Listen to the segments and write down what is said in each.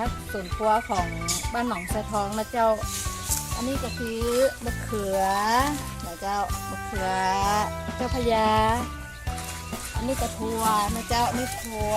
ทัศน์วนครัวของบ้านหนองสะท้องนะเจ้า อันนี้ก็คือมะเขือนะเจ้ามะเขือเจ้าพญาอันนี้กระทัวนะเจ้านี่ทัว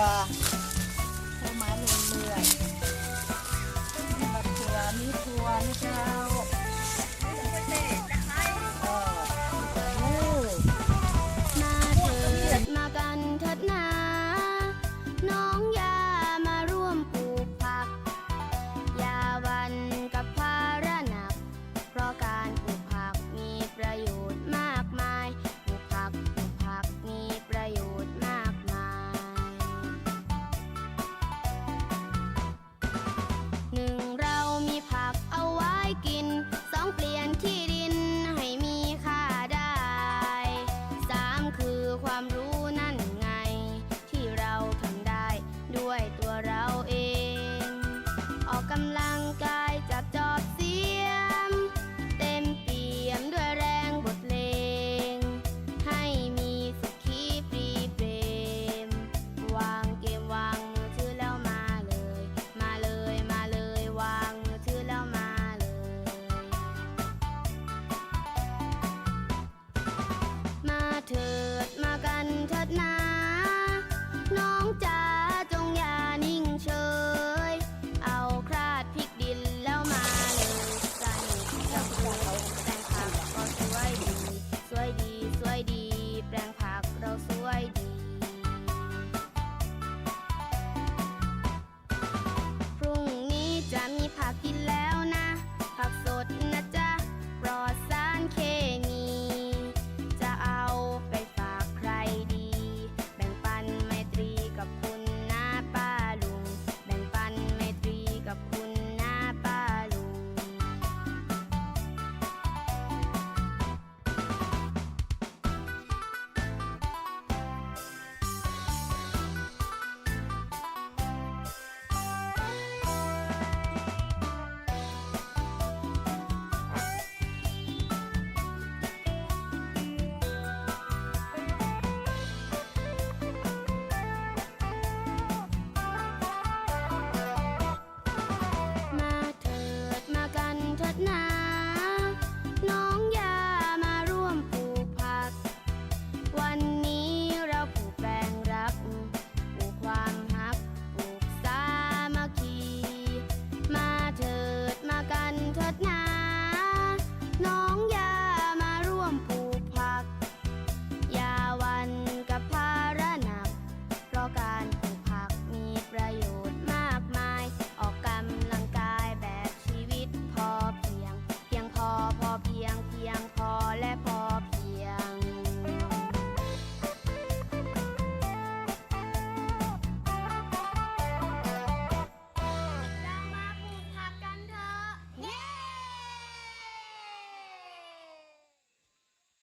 เถิดมากันเถิดนา